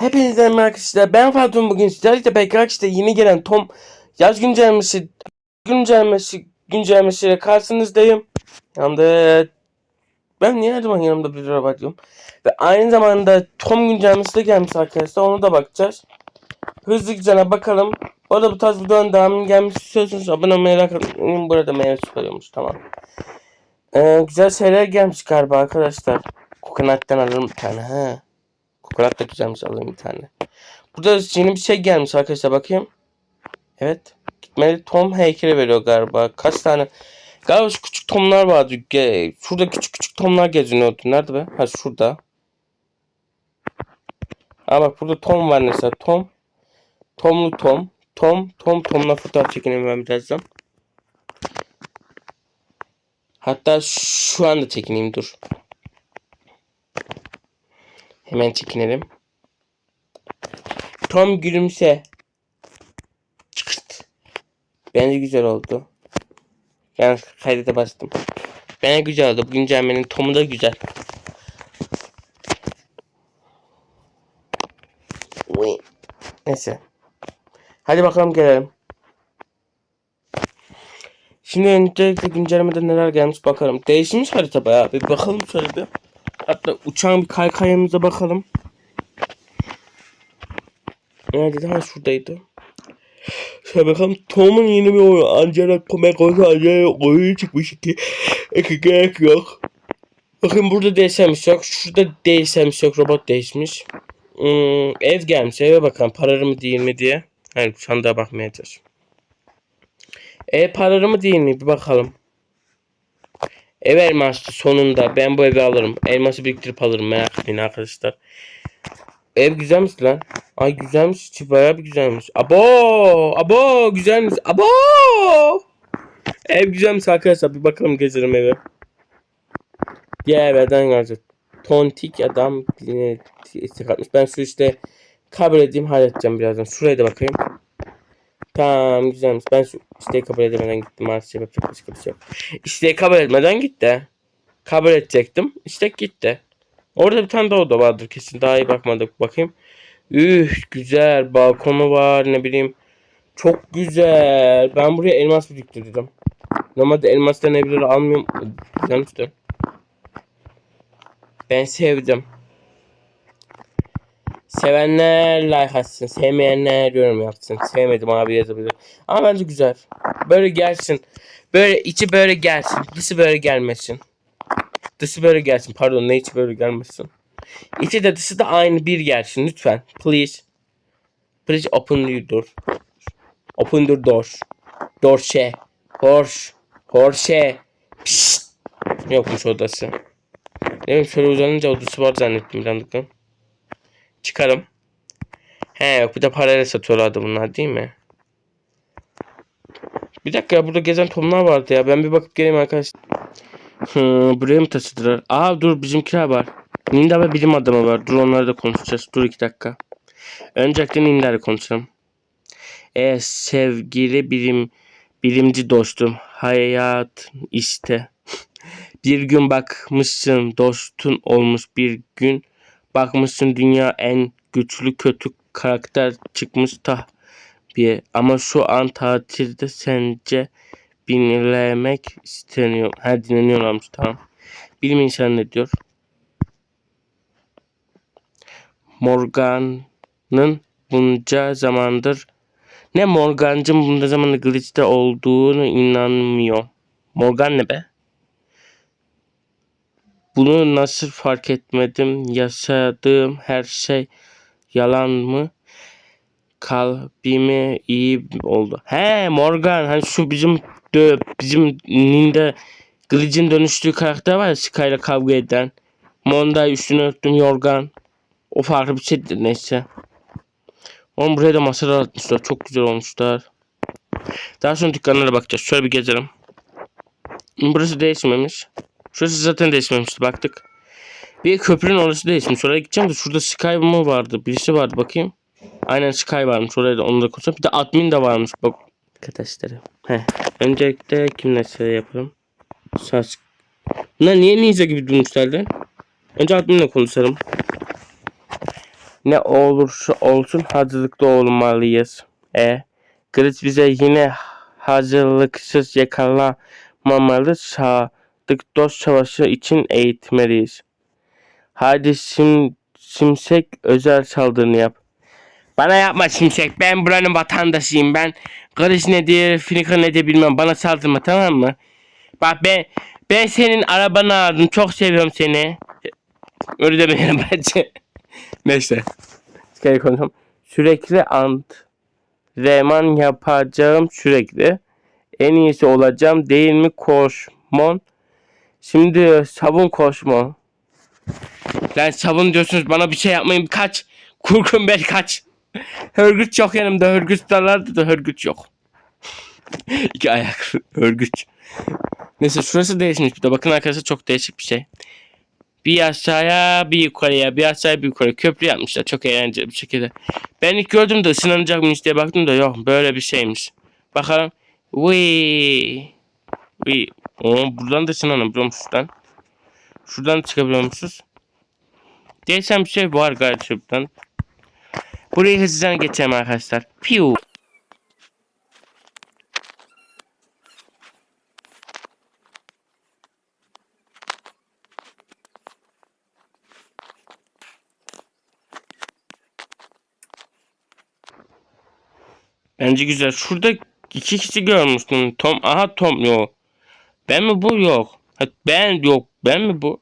Hepinize merhaba arkadaşlar. Ben Fatih bugün sizlerle beraber işte yeni gelen Tom yaz güncellemesi güncellemesi güncellemesiyle karşınızdayım. Yanımda ben niye her zaman yanımda bir robot diyorum. Ve aynı zamanda Tom güncellemesi de gelmiş arkadaşlar. Onu da bakacağız. Hızlıca bakalım. O da bu tarz videonun devamını gelmiş istiyorsanız abone olmayı atmayı. Burada meyve çıkarıyormuş tamam. Ee, güzel şeyler gelmiş galiba arkadaşlar. Kokonattan alırım bir tane ha. Kokonat da güzelmiş alayım bir tane. Burada yeni bir şey gelmiş arkadaşlar bakayım. Evet. Gitmeli Tom heykeli veriyor galiba. Kaç tane? Galiba şu küçük Tom'lar vardı. Şurada küçük küçük Tom'lar geziniyordu. Nerede be? Ha şurada. Ha bak burada Tom var mesela. Tom. Tomlu Tom. Tom. Tom. Tom'la fotoğraf çekinelim ben birazdan. Hatta şu anda çekineyim dur. Hemen çekinelim. Tom gülümse. Çıkırt. Bence güzel oldu. Yani kaydete bastım. Bence güzel oldu. Güncellemenin Tom'u da güzel. Neyse. Hadi bakalım gelelim. Şimdi öncelikle güncellemede neler gelmiş bakalım. Değişmiş harita bayağı. Bir bakalım şöyle bir. Hatta uçağın bir kaykayımıza bakalım. Neredeydi? Ha şuradaydı. Şöyle bakalım. Tom'un yeni bir oyunu. Angela Comeco'su Angela oyunu çıkmış ki. Eki gerek yok. Bakın burada değişmemiş yok. Şurada değişmemiş yok. Robot değişmiş. Hmm, ev gelmiş. Eve bakalım. Paralı mı değil mi diye. Hayır şu anda bakmayacağız. Ev paralı mı değil mi? Bir bakalım. Ev elmaslı sonunda. Ben bu evi alırım. Elması biriktirip alırım. Merak etmeyin arkadaşlar. Ev güzelmiş lan. Ay güzelmiş. içi Bayağı bir güzelmiş. Abo! Abo! Güzelmiş. Abo! Ev güzelmiş arkadaşlar. Bir bakalım gezelim eve. Diğer evden geleceğiz. Tontik adam e, istek atmış. Ben şu işte kabul edeyim halledeceğim birazdan. Şuraya da bakayım. Tamam güzelmiş. Ben şu isteği kabul edemeden gittim. Maalesef yapacak bir şey yok. İsteği kabul etmeden gitti. Kabul edecektim. İstek gitti. Orada bir tane daha oda vardır kesin. Daha iyi bakmadık. Bakayım. Üh güzel. Balkonu var ne bileyim. Çok güzel. Ben buraya elmas biriktirdim. Normalde elmastan evleri almıyorum. Güzelmiş de. Ben sevdim. Sevenler like atsın. Sevmeyenler yorum yapsın. Sevmedim abi yazabilir. Ama bence güzel. Böyle gelsin. Böyle içi böyle gelsin. Dışı böyle gelmesin. Dışı böyle gelsin. Pardon ne içi böyle gelmesin. İçi de dışı da aynı bir gelsin. Lütfen. Please. Please open your door. Open the door. Şey. Horse. Horse. Pişt. Yokmuş odası. Ne bileyim şöyle uzanınca odası var zannettim bir. Çıkarım. He bir de parayla satıyorlardı bunlar değil mi? Bir dakika ya burada gezen tomlar vardı ya. Ben bir bakıp geleyim arkadaşlar. Hı, buraya mı taşıdılar? Aa dur bizimkiler var. Ninda ve bilim adamı var. Dur onları da konuşacağız. Dur iki dakika. Öncelikle Ninda ile konuşalım. E sevgili bilim bilimci dostum. Hayat işte. bir gün bakmışsın dostun olmuş bir gün bakmışsın dünya en güçlü kötü karakter çıkmış tabiye. Ama şu an tatilde sence dinlemek isteniyor. Ha dinleniyorlarmış tamam. Bilim insanı ne diyor? Morgan'ın bunca zamandır ne Morgan'cım bunca zamandır glitch'te olduğunu inanmıyor. Morgan ne be? Bunu nasıl fark etmedim? Yaşadığım her şey yalan mı? Kalbime iyi oldu. He Morgan hani şu bizim dö, bizim Ninja Glitch'in dönüştüğü karakter var ya Sky'la kavga eden. Monday üstüne örttüm yorgan. O farklı bir şeydir neyse. Oğlum buraya da masalar atmışlar. Çok güzel olmuşlar. Daha sonra dükkanlara bakacağız. Şöyle bir gezelim. Burası değişmemiş. Şurası zaten değişmemişti baktık. Bir köprünün orası değişmiş. Oraya gideceğim de şurada Sky mı vardı? Birisi vardı bakayım. Aynen Sky varmış. Oraya da onu da koysam. Bir de admin de varmış. Bak arkadaşları. Heh. Öncelikle kimle şey yapalım? Sas. Bunlar niye ninja gibi durmuşlar lan? Önce adminle konuşalım. Ne olursa olsun hazırlıklı olmalıyız. E, Kılıç bize yine hazırlıksız yakalamamalı. Sadık dost savaşı için eğitmeliyiz. Hadi sim, simsek özel saldırını yap. Bana yapma simsek. Ben buranın vatandaşıyım. Ben Kılıç nedir, Finika nedir bilmem. Bana saldırma tamam mı? Bak ben ben senin arabanı aldım. Çok seviyorum seni. Öyle demeyelim bence. Neyse. Geri konuşalım. Sürekli antrenman yapacağım sürekli. En iyisi olacağım değil mi koşmon? Şimdi sabun koşmon. Lan sabun diyorsunuz bana bir şey yapmayın kaç. Kurkun bel kaç. Hörgüç yok yanımda. Hörgüç dalardı da hörgüç yok. İki ayak. Hörgüç. Neyse şurası değişmiş bir de. Bakın arkadaşlar çok değişik bir şey. Bir aşağıya bir yukarıya bir aşağıya bir yukarı köprü yapmışlar çok eğlenceli bir şekilde. Ben ilk gördüğümde ısınanacak mıyız diye baktım da yok böyle bir şeymiş. Bakalım. Vii. Vii. Oo, buradan da ısınanabiliyor şuradan. Şuradan çıkabiliyormuşuz. Değişen bir şey var galiba şuradan. Burayı hızlıca geçelim arkadaşlar. Piu. Bence güzel. Şurada iki kişi görmüştüm. Tom, aha Tom yok. Ben mi bu yok. Ha, ben yok. Ben mi bu?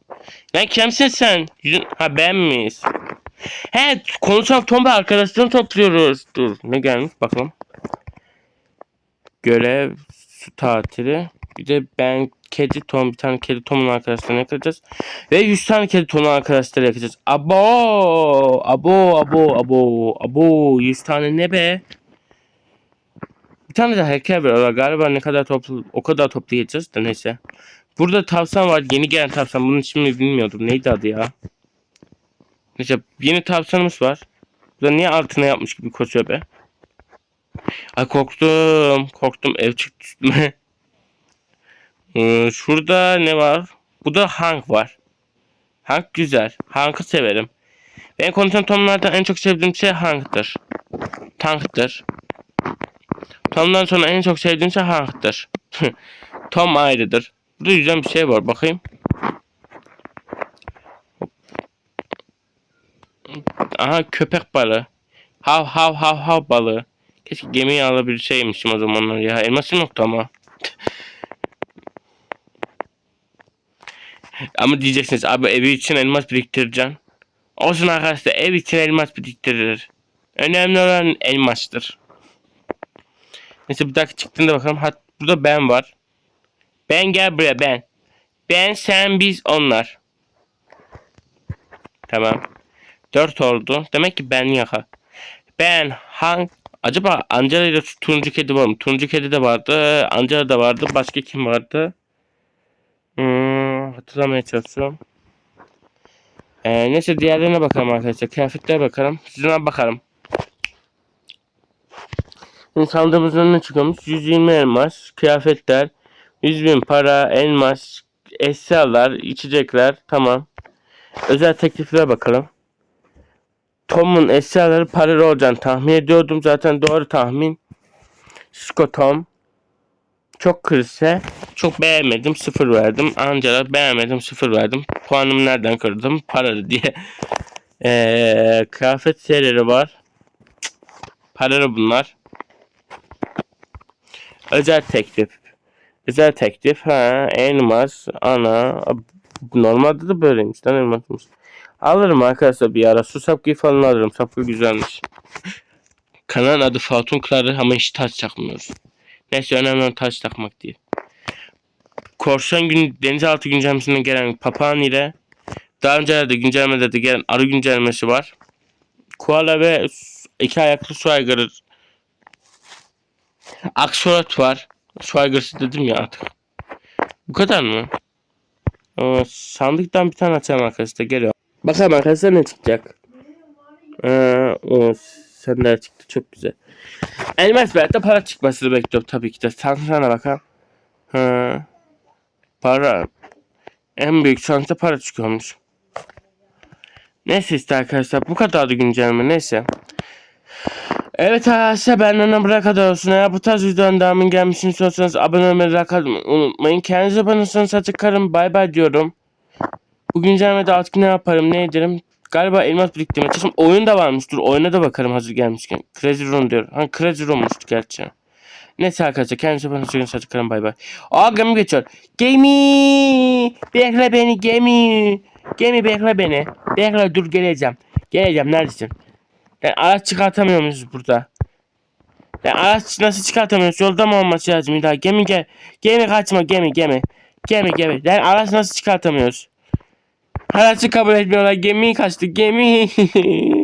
Lan kimsin sen? Ha ben miyiz? He konuşan Tom ve arkadaşlarını topluyoruz. Dur ne gelmiş bakalım. Görev su tatili. Bir de ben kedi Tom bir tane kedi Tom'un arkadaşlarını yakacağız. Ve 100 tane kedi Tom'un arkadaşları yakacağız. Abo! Abo abo abo abo 100 tane ne be? Tane de heykel var. Galiba ne kadar toplu o kadar toplayacağız da neyse. Burada tavsan var. Yeni gelen tavsan. Bunun ismini bilmiyordum. Neydi adı ya? Neyse yeni tavsanımız var. Bu da niye altına yapmış gibi koşuyor be? Ay korktum. Korktum. Ev çıktı üstüme. Ee, şurada ne var? Bu da Hank var. Hank güzel. Hank'ı severim. Ben konuşan Tom'lardan en çok sevdiğim şey Hank'tır. Tank'tır. Tom'dan sonra en çok sevdiğim şey Hank'tır. Tom ayrıdır. Burada güzel bir şey var. Bakayım. Aha köpek balığı. Hav hav hav hav balığı. Keşke gemiyi alabilseymişim o zamanlar ya. Elmasım yoktu ama. ama diyeceksiniz abi evi için elmas biriktireceksin. Olsun arkadaşlar ev için elmas biriktirilir. Önemli olan elmastır. Neyse bir dakika çıktığında bakalım. Ha, burada ben var. Ben gel buraya ben. Ben sen biz onlar. Tamam. Dört oldu. Demek ki ben yaka. Ben hangi Acaba Angela ile turuncu kedi var mı? Turuncu kedi de vardı. Angela da vardı. Başka kim vardı? Hmm, hatırlamaya çalışıyorum. Ee, neyse diğerlerine bakalım arkadaşlar. Kıyafetlere bakalım. Sizine bakalım. Şimdi sandığımızın çıkıyormuş. 120 elmas, kıyafetler, 100 bin para, elmas, eşyalar, içecekler. Tamam. Özel tekliflere bakalım. Tom'un eşyaları paralı olacağını tahmin ediyordum. Zaten doğru tahmin. Scott Tom. Çok kırse çok beğenmedim sıfır verdim. Angela beğenmedim sıfır verdim. Puanımı nereden kırdım? Paralı diye. Ee, kıyafet serileri var. Paralı bunlar. Özel teklif. Özel teklif. Ha, elmas, ana. Normalde de böyleymiş. Lan elmasmış. Alırım arkadaşlar bir ara. Su sapkıyı falan alırım. Sapkı güzelmiş. Kanalın adı Fatun Kları ama hiç taç takmıyoruz. Neyse önemli olan taç takmak değil. Korsan gün denizaltı güncellemesinden gelen papağan ile daha öncelerde güncellemede de gelen arı güncellemesi var. Koala ve iki ayaklı su aygırı Aksolot var. Aygırısı dedim ya artık. Bu kadar mı? Ee, sandıktan bir tane açalım arkadaşlar. Geliyor. Bakalım arkadaşlar ne çıkacak. Ee, o senden çıktı. Çok güzel. Elmas veyahut para çıkmasını bekliyorum tabii ki de. Sana bakalım. Ha, para. En büyük şansa para çıkıyormuş. Neyse işte arkadaşlar bu kadardı güncelleme neyse. Evet arkadaşlar benden buraya kadar olsun. Eğer bu tarz videoların devamının gelmesini istiyorsanız abone olmayı unutmayın. Kendinize bakın sonra çıkarım. Bay bay diyorum. Bu güncellemede artık ne yaparım ne ederim. Galiba elmas biriktirmeye çalışırım. Oyun da varmış. Dur oyuna da bakarım hazır gelmişken. Crazy Room diyor. Ha Crazy Room'muştu gerçi. Neyse arkadaşlar kendinize bakın sonra çıkarım. Bay bay. Aa gemi geçiyor. Gemi! Bekle beni gemi. Gemi bekle beni. Bekle dur geleceğim. Geleceğim neredesin? Yani araç çıkartamıyor muyuz burada? Yani araç nasıl çıkartamıyoruz? Yolda mı olması lazım bir daha? Gemi gel. Gemi kaçma gemi gemi. Gemi gemi. Yani araç nasıl çıkartamıyoruz? Aracı kabul etmiyorlar. Gemi kaçtı. Gemi.